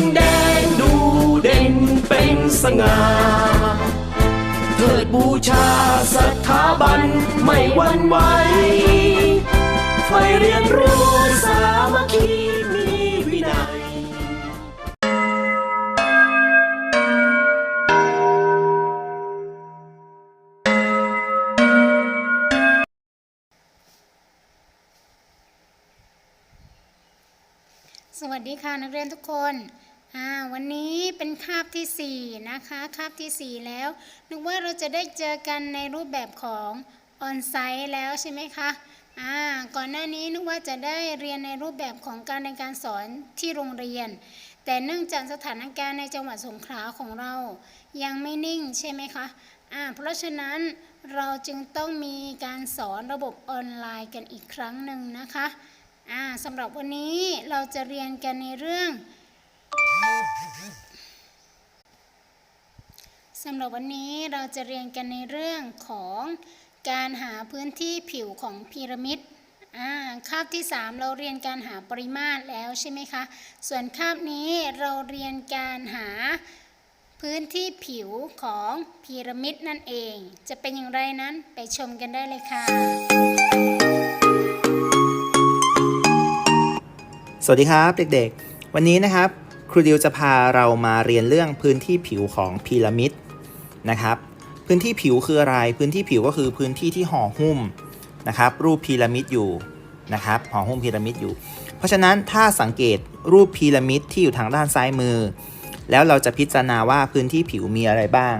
นแดงดูเด่นเป็นสง่าเทิดบูชาสถาบันไม่หวั่นไหวไฟเรียนรู้สามัคคีมีวินัยสวัสดีค่ะนักเรียนทุกคน อ่าวันนี้เป็นคาบที่ 4 นะคะคาบทีสี่ 4 แล้ว นึกว่าเราจะได้เจอกันในรูปแบบของออนไซต์แล้วใช่ไหมคะอ่าก่อนหน้านี้นึกว่าจะได้เรียนในรูปแบบของการในการสอนที่โรงเรียน แต่เนื่องจากสถานการณ์ในจังหวัดสงขลาของเรา ยังไม่นิ่งใช่ไหมคะอ่าเพราะฉะนั้นเราจึงต้องมีการสอนระบบออนไลน์กันอีกครั้งหนึ่งนะคะอ่าสำหรับวันนี้เราจะเรียนกันในเรื่อง สำหรับวันนี้เราจะเรียนกันในเรื่องของการหาพื้นที่ผิวของพีระมิดคาบที่ 3 เราเรียนการหาปริมาตรแล้วใช่ไหมคะ ส่วนคาบนี้เราเรียนการหาพื้นที่ผิวของพีระมิดนั่นเอง จะเป็นอย่างไรนั้นไปชมกันได้เลยค่ะ สวัสดีครับเด็กๆ วันนี้นะครับ ครูดิวจะพาเรามาเรียนเรื่องพื้นที่ผิวของพีระมิดนะครับ พื้นที่ผิวคืออะไร พื้นที่ผิวก็คือพื้นที่ที่ห่อหุ้มนะครับ รูปพีระมิดอยู่นะครับ ห่อหุ้มพีระมิดอยู่ เพราะฉะนั้นถ้าสังเกตรูปพีระมิดที่อยู่ทางด้านซ้ายมือ แล้วเราจะพิจารณาว่าพื้นที่ผิวมีอะไรบ้าง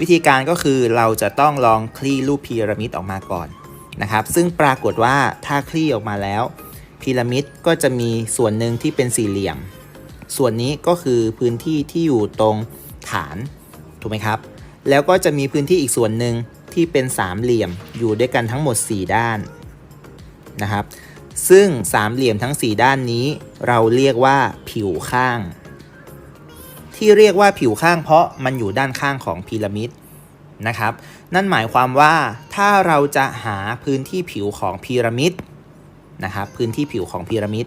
วิธีการก็คือเราจะต้องลองคลี่รูปพีระมิดออกมาก่อนนะครับ ซึ่งปรากฏว่าถ้าคลี่ออกมาแล้วพีระมิดก็จะมีส่วนหนึ่งที่เป็นสี่เหลี่ยม ส่วนนี้ก็คือพื้นที่ที่อยู่ตรงฐานถูกไหมครับ แล้วก็จะมีพื้นที่อีกส่วนหนึ่งที่เป็นสามเหลี่ยมอยู่ด้วยกันทั้งหมด 4 ด้านนะครับ ซึ่งสามเหลี่ยมทั้ง 4 ด้านนี้ เราเรียกว่าผิวข้าง ที่เรียกว่าผิวข้างเพราะมันอยู่ด้านข้างของพีระมิดนะครับ นั่นหมายความว่าถ้าเราจะหาพื้นที่ผิวของพีระมิดนะครับ พื้นที่ผิวของพีระมิด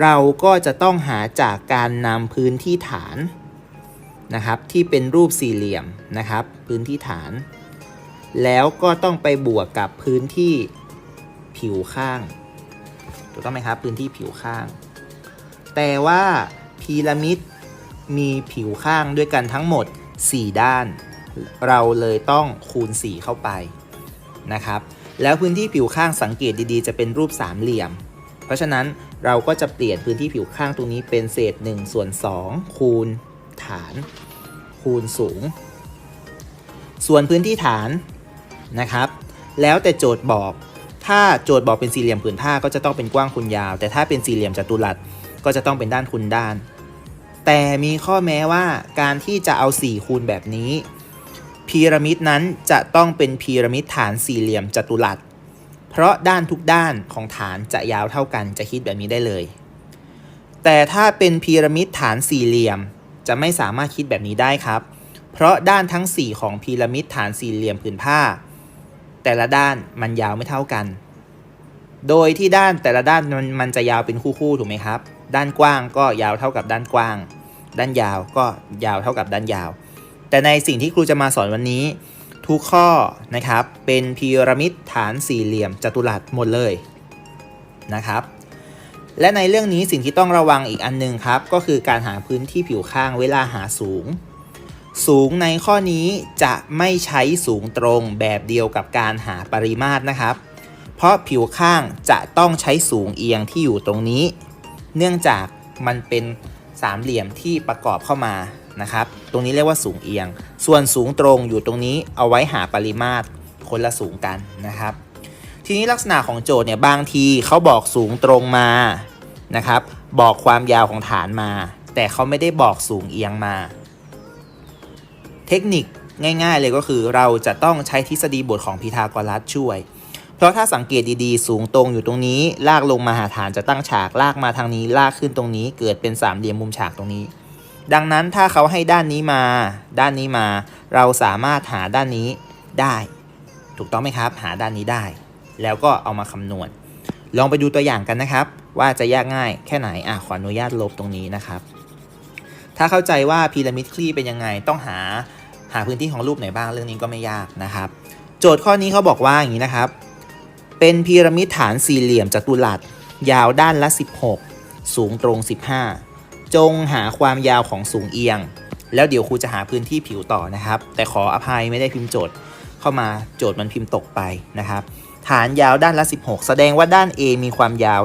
เราก็จะต้องหาจากการนำพื้นที่ฐานนะครับ ที่เป็นรูปสี่เหลี่ยมนะครับ พื้นที่ฐาน แล้วก็ต้องไปบวกกับพื้นที่ผิวข้างถูกต้องไหมครับ พื้นที่ผิวข้าง แต่ว่าพีระมิดมีผิวข้างด้วยกันทั้งหมด 4 ด้าน เราเลยต้องคูณ 4 เข้าไปนะครับ แล้วพื้นที่ผิวข้างสังเกตดีๆ จะเป็นรูปสามเหลี่ยม ราะฉะนั้นเราก็จะเปลี่ยนพื้นที่ผิวข้างตรงนี้เป็นเศษ1ส่วน2คูณฐานคูณสูง ส่วนพื้นที่ฐานนะครับ แล้วแต่โจทย์บอก ถ้าโจทย์บอกเป็นสี่เหลี่ยมผืนผ้าก็จะต้องเป็นกว้างคูณยาว แต่ถ้าเป็นสี่เหลี่ยมจัตุรัสก็จะต้องเป็นด้านคูณด้าน แต่มีข้อแม้ว่าการที่จะเอา 4 คูณแบบนี้พีระมิดนั้นจะต้องเป็นพีระมิดฐานสี่เหลี่ยมจัตุรัส เพราะด้านทุกด้านของฐานจะยาวเท่ากันจะคิดแบบนี้ได้เลย แต่ถ้าเป็นพีระมิดฐานสี่เหลี่ยม จะไม่สามารถคิดแบบนี้ได้ครับ เพราะด้านทั้ง 4 ของพีระมิดฐานสี่เหลี่ยมผืนผ้า แต่ละด้านมันยาวไม่เท่ากัน โดยที่ด้านแต่ละด้านมันมันจะยาวเป็นคู่ๆถูกไหมครับ ด้านกว้างก็ยาวเท่ากับด้านกว้าง ด้านยาวก็ยาวเท่ากับด้านยาว แต่ในสิ่งที่ครูจะมาสอนวันนี้ ทุกข้อนะครับ เป็นพีระมิดฐานสี่เหลี่ยมจัตุรัสหมดเลยนะครับ และในเรื่องนี้สิ่งที่ต้องระวังอีกอันหนึงครับ ก็คือการหาพื้นที่ผิวข้างเวลาหาสูง สูงในข้อนี้จะไม่ใช้สูงตรงแบบเดียวกับการหาปริมาตรนะครับ เพราะผิวข้างจะต้องใช้สูงเอียงที่อยู่ตรงนี้ เนื่องจากมันเป็นสามเหลี่ยมที่ประกอบเข้ามา นะครับ ตรงนี้เรียกว่าสูงเอียง ส่วนสูงตรงอยู่ตรงนี้เอาไว้หาปริมาตรคนละสูงกันนะครับ ทีนี้ลักษณะของโจทย์เนี่ยบางทีเขาบอกสูงตรงมานะครับ บอกความยาวของฐานมา แต่เขาไม่ได้บอกสูงเอียงมา เทคนิคง่าย ๆ เลยก็คือเราจะต้องใช้ทฤษฎีบทของพีทาโกรัสช่วย เพราะถ้าสังเกตดีๆ สูงตรงอยู่ตรงนี้ ลากลงมาหาฐานจะตั้งฉากลากมาทางนี้ลากขึ้นตรงนี้ เกิดเป็นสามเหลี่ยมมุมฉากตรงนี้ ดังนั้นถ้าเขาให้ด้านนี้มา ด้านนี้มา เราสามารถหาด้านนี้ได้ ถูกต้องไหมครับ หาด้านนี้ได้ แล้วก็เอามาคำนวณ ลองไปดูตัวอย่างกันนะครับ ว่าจะยากง่ายแค่ไหนอะขออนุญาตลบตรงนี้นะครับ ถ้าเข้าใจว่าพีระมิดคลี่เป็นยังไงต้องหาหาพื้นที่ของรูปไหนบ้างเรื่องนี้ก็ไม่ยากนะครับ โจทย์ข้อนี้เขาบอกว่าอย่างนี้นะครับ เป็นพีระมิดฐานสี่เหลี่ยมจัตุรัสยาวด้านละ 16 สูงตรง 15 จงหาความยาวของสูงเอียง แล้วเดี๋ยวครูจะหาพื้นที่ผิวต่อนะครับ แต่ขออภัยไม่ได้พิมพ์โจทย์เข้ามาโจทย์มันพิมพ์ตกไปนะครับ ฐานยาวด้านละ 16 แสดงว่าด้าน A มีความยาว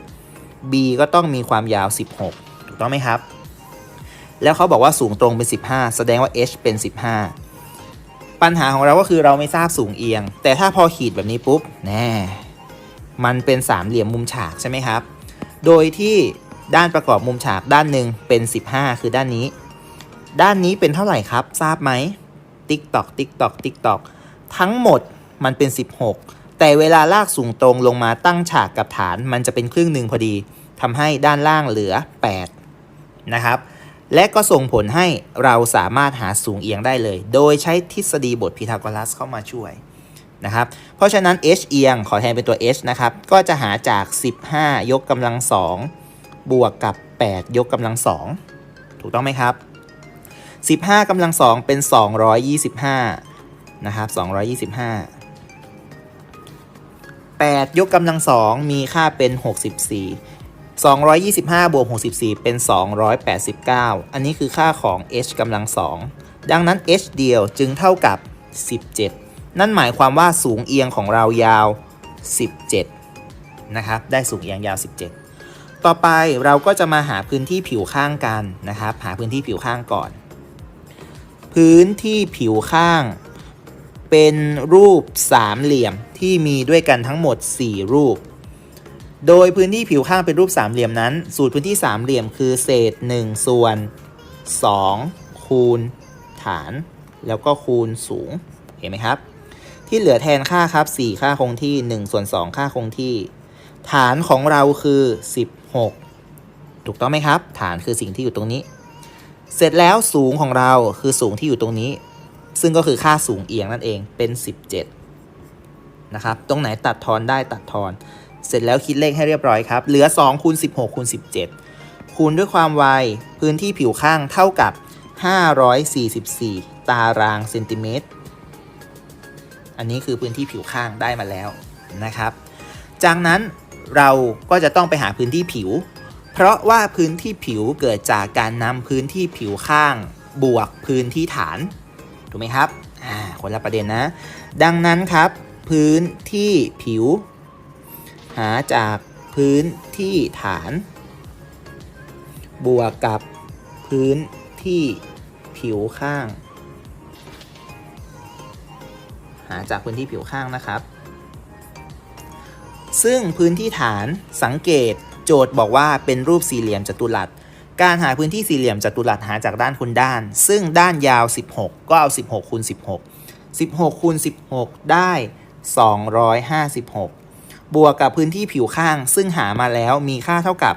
16 B ก็ต้องมีความยาว 16 ถูกต้องไหมครับ แล้วเขาบอกว่าสูงตรงเป็น 15 แสดงว่า h เป็น 15 ปัญหาของเราก็คือเราไม่ทราบสูงเอียง แต่ถ้าพอขีดแบบนี้ปุ๊บแน่มันเป็นสามเหลี่ยมมุมฉากใช่ไหมครับ โดยที่ ด้านประกอบมุมฉากด้านหนึ่งเป็น 15 คือด้านนี้ ด้านนี้เป็นเท่าไหร่ครับ ทราบไหมติ๊กตอกติ๊กตอกติ๊กตอกทั้งหมดมันเป็น 16 แต่เวลาลากสูงตรงลงมาตั้งฉากกับฐานมันจะเป็นครึ่งหนึ่งพอดีทำให้ด้านล่างเหลือ 8 นะครับ และก็ส่งผลให้เราสามารถหาสูงเอียงได้เลย โดยใช้ทฤษฎีบทพีทาโกรัสเข้ามาช่วยนะครับ เพราะฉะนั้น h เอียงขอแทนเป็นตัว h นะครับ ก็จะหาจาก 15 ยกกำลัง2 บวกกับ 8 ยกกำลัง2ถูกต้องไหมครับ 15กำลัง2เป็น 225 นะครับ 225 8 ยกกำลัง2มีค่าเป็น 64 225 บวก 64 เป็น 289 อันนี้คือค่าของ h กำลัง2ดังนั้น h เดียวจึงเท่ากับ 17 นั่นหมายความว่าสูงเอียงของเรายาว 17 นะครับ ได้สูงเอียงยาว 17 ต่อไปเราก็จะมาหาพื้นที่ผิวข้างกันนะครับ หาพื้นที่ผิวข้างก่อน พื้นที่ผิวข้าง เป็นรูปสามเหลี่ยมที่มีด้วยกันทั้งหมด 4 รูป โดยพื้นที่ผิวข้างเป็นรูปสามเหลี่ยมนั้น สูตรพื้นที่สามเหลี่ยมคือเศษ 1 ส่วน 2 คูณ ฐาน แล้วก็คูณสูงเห็นไหมครับ ที่เหลือแทนค่าครับ 4 ค่าคงที่ 1 ส่วน 2 ค่าคงที่ ฐานของเราคือ 16 ถูกต้องไหมครับ ฐานคือสิ่งที่อยู่ตรงนี้ เสร็จแล้วสูงของเราคือสูงที่อยู่ตรงนี้ ซึ่งก็คือค่าสูงเอียงนั่นเองเป็น 17 นะครับ ตรงไหนตัดทอนได้ตัดทอน เสร็จแล้วคิดเลขให้เรียบร้อยครับ เหลือ2คูณ16คูณ17 คูณด้วยความไวพื้นที่ผิวข้างเท่ากับ 544 ตารางเซนติเมตร อันนี้คือพื้นที่ผิวข้างได้มาแล้วนะครับ จากนั้น เราก็จะต้องไปหาพื้นที่ผิว เพราะว่าพื้นที่ผิวเกิดจากการนำพื้นที่ผิวข้างบวกพื้นที่ฐาน ถูกไหมครับอ่าคนละประเด็นนะ ดังนั้นครับ พื้นที่ผิว หาจากพื้นที่ฐาน บวกกับพื้นที่ผิวข้าง หาจากพื้นที่ผิวข้างนะครับ ซึ่งพื้นที่ฐานสังเกต โจทย์บอกว่าเป็นรูปสี่เหลี่ยมจัตุรัส การหาพื้นที่สี่เหลี่ยมจัตุรัสหาจากด้านคูณด้าน ซึ่งด้านยาว 16 ก็เอา 16คูณ16 16คูณ16 ได้ 256 บวกกับพื้นที่ผิวข้าง ซึ่งหามาแล้วมีค่าเท่ากับ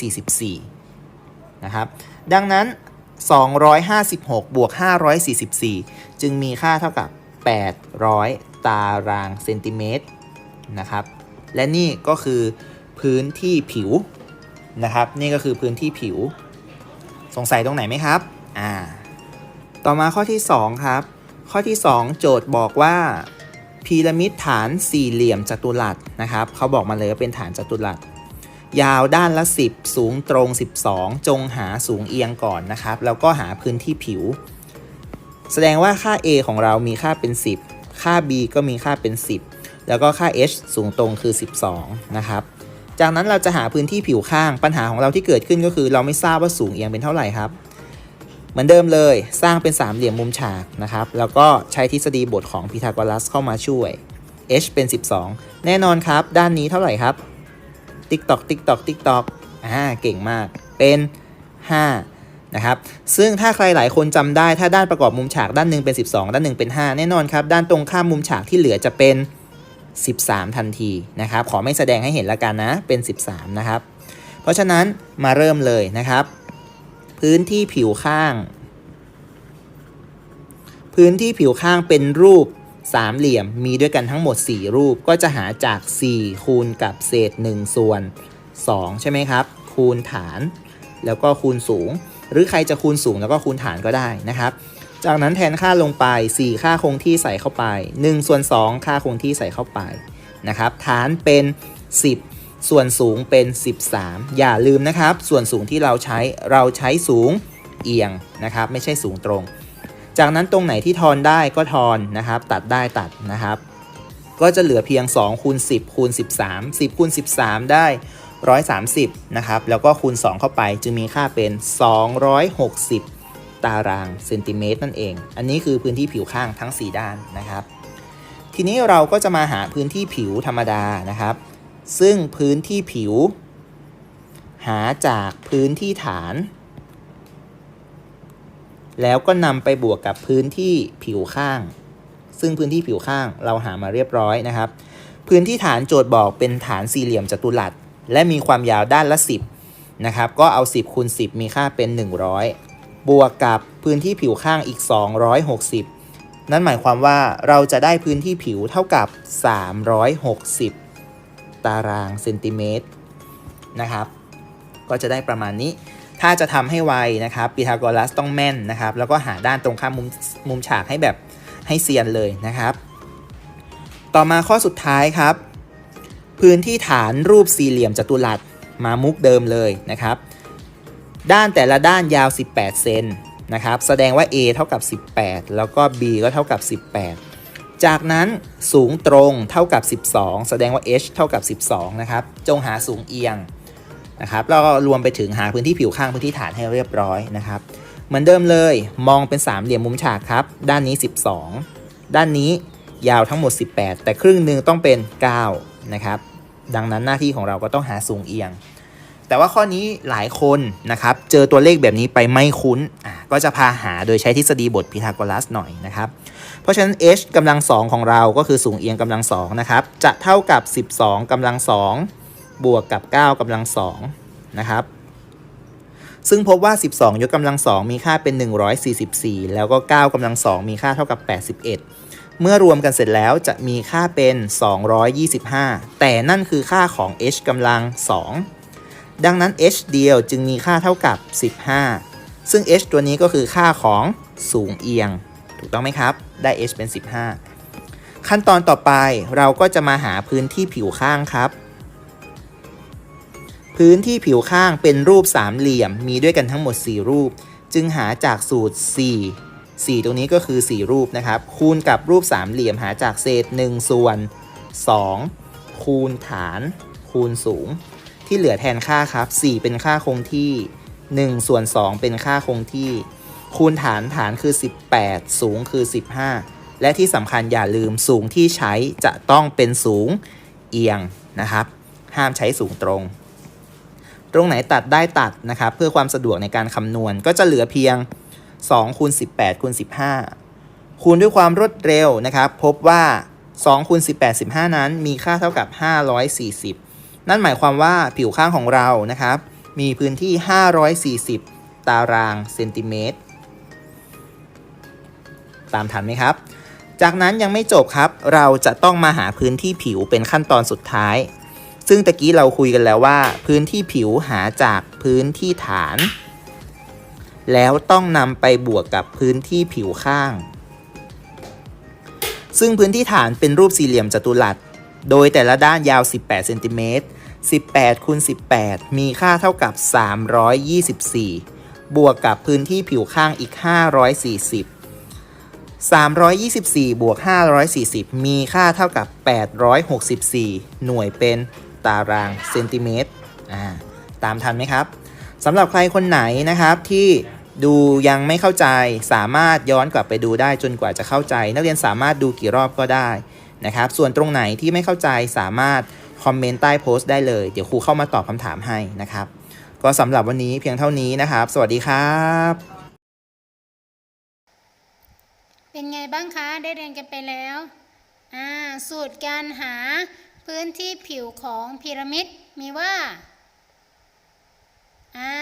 544 นะครับ ดังนั้น 256 บวก 544 จึงมีค่าเท่ากับ 800 ตารางเซนติเมตรนะครับ และนี่ก็คือพื้นที่ผิวนะครับ นี่ก็คือพื้นที่ผิว สงสัยตรงไหนไหมครับอ่าต่อมาข้อที่ 2 ครับ ข้อที่ 2 โจทย์บอกว่าพีระมิดฐานสี่เหลี่ยมจัตุรัสนะครับเขาบอกมาเลยว่าเป็นฐานจัตุรัสยาวด้านละ 10 สูงตรง 12 จงหาสูงเอียงก่อนนะครับ แล้วก็หาพื้นที่ผิว แสดงว่าค่า a ของเรามีค่าเป็น 10 ค่า b ก็มีค่าเป็น 10 แล้วก็ค่า h สูงตรงคือ 12 นะครับ จากนั้นเราจะหาพื้นที่ผิวข้างปัญหาของเราที่เกิดขึ้นก็คือ เราไม่ทราบว่าสูงเอียงเป็นเท่าไหร่ครับ เหมือนเดิมเลยสร้างเป็นสามเหลี่ยมมุมฉากนะครับ แล้วก็ใช้ทฤษฎีบทของพีทาโกรัสเข้ามาช่วย h เป็น 12 แน่นอนครับ ด้านนี้เท่าไหร่ครับ ติ๊กตอกติ๊กตอกติ๊กตอกอ่าเก่งมากเป็น 5 นะครับ ซึ่งถ้าใครหลายคนจำได้ถ้าด้านประกอบมุมฉากด้านหนึ่งเป็น 12 ด้านหนึ่งเป็น 5 แน่นอนครับ ด้านตรงข้ามมุมฉากที่เหลือจะเป็น 13 ทันทีนะครับ ขอไม่แสดงให้เห็นละกันนะ เป็น 13 นะครับ เพราะฉะนั้นมาเริ่มเลยนะครับ พื้นที่ผิวข้าง พื้นที่ผิวข้างเป็นรูปสามเหลี่ยมมีด้วยกันทั้งหมด 4 รูปก็จะหาจาก 4 คูณกับเศษ 1 ส่วน 2 ใช่ไหมครับ คูณฐาน แล้วก็คูณสูง หรือใครจะคูณสูงแล้วก็คูณฐานก็ได้นะครับ จากนั้นแทนค่าลงไป 4 ค่าคงที่ใส่เข้าไป1ส่วน2ค่าคงที่ใส่เข้าไปนะครับฐานเป็น 10 ส่วนสูงเป็น 13 อย่าลืมนะครับ ส่วนสูงที่เราใช้เราใช้สูงเอียงนะครับ ไม่ใช่สูงตรง จากนั้นตรงไหนที่ทอนได้ก็ทอนนะครับ ตัดได้ตัดนะครับ ก็จะเหลือเพียง2คูณ10คูณ13 10คูณ13 ได้ 130นะครับแล้วก็คูณ 2 เข้าไป จึงมีค่าเป็น 260 ตารางเซนติเมตรนั่นเอง อันนี้คือพื้นที่ผิวข้างทั้ง 4 ด้านนะครับ ทีนี้เราก็จะมาหาพื้นที่ผิวธรรมดานะครับ ซึ่งพื้นที่ผิว หาจากพื้นที่ฐาน แล้วก็นำไปบวกกับพื้นที่ผิวข้าง ซึ่งพื้นที่ผิวข้างเราหามาเรียบร้อยนะครับ พื้นที่ฐานโจทย์บอกเป็นฐานสี่เหลี่ยมจัตุรัสและมีความยาวด้านละ 10นะครับก็เอา 10คูณ10 มีค่าเป็น 100 บวกกับพื้นที่ผิวข้างอีก 260 นั่นหมายความว่าเราจะได้พื้นที่ผิวเท่ากับ 360 ตารางเซนติเมตรนะครับ ก็จะได้ประมาณนี้ ถ้าจะทำให้ไวนะครับพีทาโกรัสต้องแม่นนะครับ แล้วก็หาด้านตรงข้ามมุมมุมฉากให้แบบให้เซียนเลยนะครับ ต่อมาข้อสุดท้ายครับ พื้นที่ฐานรูปสี่เหลี่ยมจัตุรัสมามุกเดิมเลยนะครับ ด้านแต่ละด้านยาว 18 เซนนะครับ แสดงว่า A เท่ากับ 18 แล้วก็ B ก็เท่ากับ 18 จากนั้นสูงตรงเท่ากับ 12 แสดงว่า h เท่ากับ 12 นะครับ จงหาสูงเอียงนะครับแล้วก็รวมไปถึงหาพื้นที่ผิวข้างพื้นที่ฐานให้เรียบร้อยนะครับ เหมือนเดิมเลยมองเป็นสามเหลี่ยมมุมฉากครับ ด้านนี้ 12 ด้านนี้ยาวทั้งหมด 18 แต่ครึ่งหนึ่งต้องเป็น 9 นะครับ ดังนั้นหน้าที่ของเราก็ต้องหาสูงเอียง แต่ว่าข้อนี้หลายคนนะครับเจอตัวเลขแบบนี้ไปไม่คุ้น ก็จะพาหาโดยใช้ทฤษฎีบทพีทาโกรัสหน่อยนะครับ เพราะฉะนั้น h กำลังสองของเราก็คือสูงเอียงกำลังสองนะครับจะเท่ากับ 12กำลังสองบวกกับ 9กำลังสองนะครับซึ่งพบว่า 12 ยกกำลังสองมีค่าเป็น 144 แล้วก็ 9กำลังสองมีค่าเท่ากับ 81 เมื่อรวมกันเสร็จแล้วจะมีค่าเป็น 225 แต่นั่นคือค่าของ h กำลังสอง ดังนั้น h เดียวจึงมีค่าเท่ากับ 15 ซึ่ง h ตัวนี้ก็คือค่าของสูงเอียง ถูกต้องไหมครับ ได้ h เป็น 15 ขั้นตอนต่อไปเราก็จะมาหาพื้นที่ผิวข้างครับ พื้นที่ผิวข้างเป็นรูปสามเหลี่ยม มีด้วยกันทั้งหมด 4 รูป จึงหาจากสูตร 4 4 ตรงนี้ก็คือ 4 รูปนะครับ คูณกับรูปสามเหลี่ยมหาจากเศษ 1 ส่วน 2 คูณฐาน คูณสูง ที่เหลือแทนค่าครับ 4 เป็นค่าคงที่ 1 ส่วน 2 เป็นค่าคงที่ คูณฐานฐานคือ 18 สูงคือ 15 และที่สำคัญอย่าลืมสูงที่ใช้จะต้องเป็นสูงเอียงนะครับ ห้ามใช้สูงตรง ตรงไหนตัดได้ตัดนะครับ เพื่อความสะดวกในการคำนวณก็จะเหลือเพียง2คูณ18คูณ15 คูณด้วยความรวดเร็วนะครับ พบว่า2คูณ18 15 นั้นมีค่าเท่ากับ 540 นั่นหมายความว่าผิวข้างของเรานะครับ มีพื้นที่ 540 ตารางเซนติเมตร ตามทันไหมครับ จากนั้นยังไม่จบครับ เราจะต้องมาหาพื้นที่ผิวเป็นขั้นตอนสุดท้าย ซึ่งตะกี้เราคุยกันแล้วว่า พื้นที่ผิวหาจากพื้นที่ฐาน แล้วต้องนำไปบวกกับพื้นที่ผิวข้าง ซึ่งพื้นที่ฐานเป็นรูปสี่เหลี่ยมจัตุรัส โดยแต่ละด้านยาว 18 เซนติเมตร 18คูณ18 มีค่าเท่ากับ 324 บวกกับพื้นที่ผิวข้างอีก 540 324 บวก 540 มีค่าเท่ากับ 864 หน่วยเป็นตารางเซนติเมตร ตามทันไหมครับ สำหรับใครคนไหนนะครับที่ดูยังไม่เข้าใจ สามารถย้อนกลับไปดูได้จนกว่าจะเข้าใจ นักเรียนสามารถดูกี่รอบก็ได้ นะครับ ส่วนตรงไหนที่ไม่เข้าใจสามารถคอมเมนต์ใต้โพสต์ได้เลย เดี๋ยวครูเข้ามาตอบคำถามให้นะครับ ก็สำหรับวันนี้เพียงเท่านี้นะครับ สวัสดีครับ เป็นไงบ้างคะ ได้เรียนกันไปแล้วอ่าสูตรการหาพื้นที่ผิวของพีระมิดมีว่าอ่า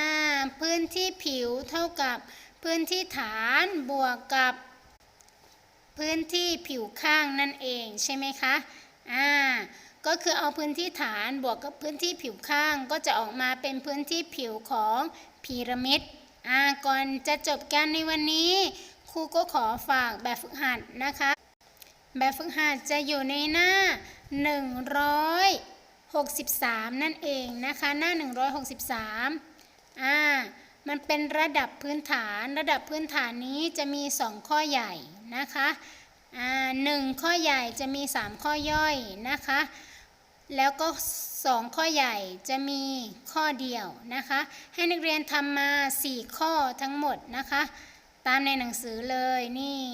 พื้นที่ผิวเท่ากับพื้นที่ฐานบวกกับ พื้นที่ผิวข้างนั่นเองใช่ไหมคะ อ่า ก็คือเอาพื้นที่ฐานบวกกับพื้นที่ผิวข้างก็จะออกมาเป็นพื้นที่ผิวของพีระมิด อ่า ก่อนจะจบกันในวันนี้ครูก็ขอฝากแบบฝึกหัดนะคะ แบบฝึกหัดจะอยู่ในหน้า 163 นั่นเองนะคะ หน้า 163 อ่า มันเป็นระดับพื้นฐาน ระดับพื้นฐานนี้จะมี 2 ข้อใหญ่นะคะหนึ่งข้อใหญ่จะมี 3 ข้อย่อยนะคะ แล้วก็ 2 ข้อใหญ่จะมีข้อเดียวนะคะ ให้นักเรียนทำมา 4 ข้อทั้งหมดนะคะ ตามในหนังสือเลยนี่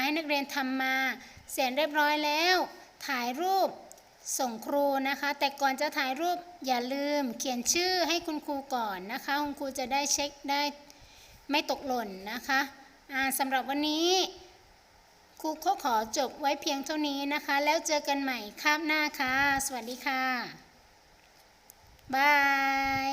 ให้นักเรียนทำมาเสร็จเรียบร้อยแล้ว ถ่ายรูป ส่งครูนะคะ แต่ก่อนจะถ่ายรูปอย่าลืมเขียนชื่อให้คุณครูก่อนนะคะ คุณครูจะได้เช็คได้ไม่ตกหล่นนะคะสำหรับวันนี้ครูก็ขอจบไว้เพียงเท่านี้นะคะ แล้วเจอกันใหม่คาบหน้าค่ะ สวัสดีค่ะบาย